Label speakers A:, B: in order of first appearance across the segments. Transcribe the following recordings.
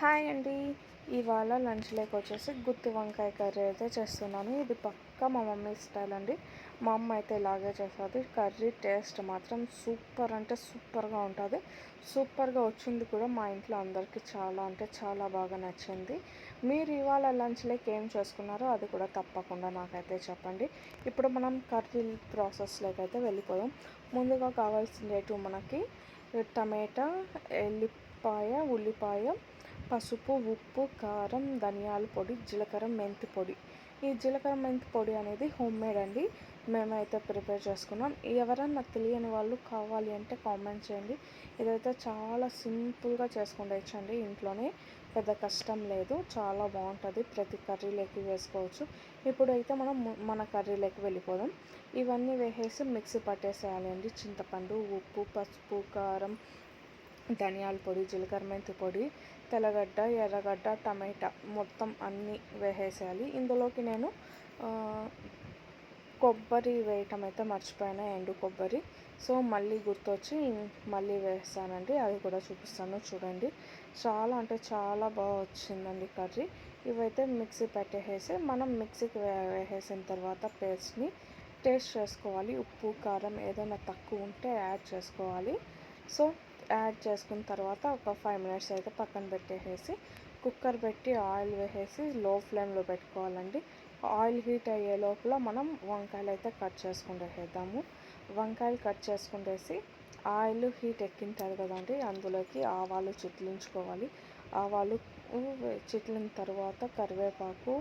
A: Hi అండి. ఇవాళ లంచ్లోకి వచ్చేసి గుత్తి వంకాయ కర్రీ అయితే చేస్తున్నాను. ఇది పక్కా మా మమ్మీ స్టైల్ అండి. మా అమ్మ అయితే ఇలాగే చేస్తుంది. కర్రీ టేస్ట్ మాత్రం సూపర్ అంటే సూపర్గా ఉంటుంది. సూపర్గా వచ్చింది కూడా మా ఇంట్లో అందరికీ చాలా అంటే చాలా బాగా నచ్చింది. మీరు ఇవాళ లంచ్లోకి ఏం చేసుకున్నారో అది కూడా తప్పకుండా నాకైతే చెప్పండి. ఇప్పుడు మనం కర్రీ ప్రాసెస్లోకి అయితే వెళ్ళిపోదాం. ముందుగా కావాల్సిందేటు మనకి టమాటా ఎల్లిపాయ ఉల్లిపాయ పసుపు ఉప్పు కారం ధనియాల పొడి జీలకర్ర మెంతి పొడి. ఈ జీలకర్ర మెంతి పొడి అనేది హోమ్ మేడ్ అండి. మేమైతే ప్రిపేర్ చేసుకున్నాం. ఎవరైనా నాకు తెలియని వాళ్ళు కావాలి అంటే కామెంట్ చేయండి. ఇదైతే చాలా సింపుల్గా చేసుకుండొచ్చండి ఇంట్లోనే. పెద్ద కష్టం లేదు. చాలా బాగుంటుంది. ప్రతి కర్రీలోకి వేసుకోవచ్చు. ఇప్పుడైతే మనం మన కర్రీలోకి వెళ్ళిపోదాం. ఇవన్నీ వేసేసి మిక్సీ పట్టేసేయాలండి. చింతపండు ఉప్పు పసుపు కారం ధనియాల పొడి జీలకర్ర మెంతి పొడి తెల్లగడ్డ ఎర్రగడ్డ టమాటా మొత్తం అన్నీ వేసేయాలి. ఇందులోకి నేను కొబ్బరి వేయటం అయితే మర్చిపోయాను ఎండు కొబ్బరి. సో మళ్ళీ గుర్తొచ్చి మళ్ళీ వేస్తానండి అది కూడా చూపిస్తాను చూడండి. చాలా అంటే చాలా బాగా వచ్చిందండి కర్రీ. ఇవైతే మిక్సీ పెట్టేసి మనం మిక్సీకి వేసేసిన తర్వాత పేస్ట్ని టేస్ట్ చేసుకోవాలి. ఉప్పు కారం ఏదైనా తక్కువ ఉంటే యాడ్ చేసుకోవాలి. సో యాడ్ చేసుకున్న తర్వాత ఒక ఫైవ్ మినిట్స్ అయితే పక్కన పెట్టేసి కుక్కర్ పెట్టి ఆయిల్ వేసేసి లో ఫ్లేమ్లో పెట్టుకోవాలండి. ఆయిల్ హీట్ అయ్యే లోపల మనం వంకాయలు అయితే కట్ చేసుకుంటేద్దాము వంకాయలు కట్ చేసుకుంటేసి ఆయిల్ హీట్ ఎక్కింటారు కదండి అందులోకి ఆవాలు చిట్లించుకోవాలి. ఆవాలు చిట్లిన తర్వాత కరివేపాకు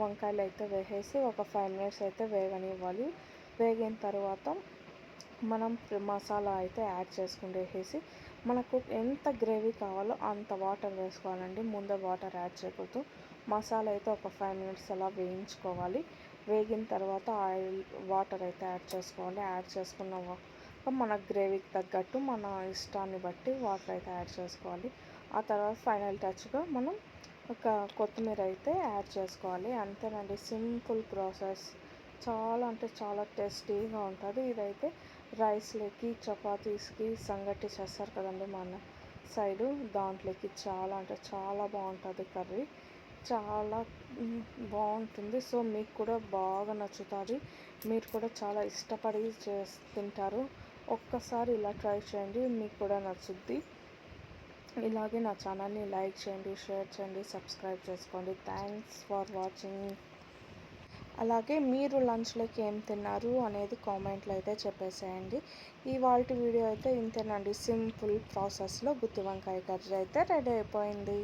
A: వంకాయలు అయితే వేసేసి ఒక ఫైవ్ మినిట్స్ అయితే వేగనివ్వాలి. వేగిన తర్వాత మనం మసాలా అయితే యాడ్ చేసుకునేసి మనకు ఎంత గ్రేవీ కావాలో అంత వాటర్ వేసుకోవాలండి. ముందే వాటర్ యాడ్ చేయకూడదు. మసాలా అయితే ఒక ఫైవ్ మినిట్స్ అలా వేయించుకోవాలి. వేగిన తర్వాత ఆయిల్ వాటర్ అయితే యాడ్ చేసుకోవాలి. యాడ్ చేసుకున్న మన గ్రేవీకి తగ్గట్టు మన ఇష్టాన్ని బట్టి వాటర్ అయితే యాడ్ చేసుకోవాలి. ఆ తర్వాత ఫైనల్ టచ్గా మనం ఒక కొత్తిమీర అయితే యాడ్ చేసుకోవాలి. అంతేనండి. Simple process. చాలా అంటే చాలా టేస్టీగా ఉంటుంది. ఇదైతే రైస్లోకి చపాతీస్కి సంగటి చేస్తారు కదండి మన సైడు. దాంట్లోకి చాలా అంటే చాలా బాగుంటుంది కర్రీ. చాలా బాగుంటుంది. సో మీకు కూడా బాగా నచ్చుతుంది. మీరు కూడా చాలా ఇష్టపడి చే తింటారు. ఒక్కసారి ఇలా ట్రై చేయండి. మీకు కూడా నచ్చుద్ది. ఇలాగే నా ఛానల్ని లైక్ చేయండి షేర్ చేయండి సబ్స్క్రైబ్ చేసుకోండి. Thanks for watching. అలాగే మీరు లంచ్లోకి ఏం తిన్నారు అనేది కామెంట్లో అయితే చెప్పేసేయండి. ఇవాళ వీడియో అయితే ఇంతేనండి. సింపుల్ ప్రాసెస్లో గుత్తి వంకాయ కర్రీ అయితే రెడీ అయిపోయింది.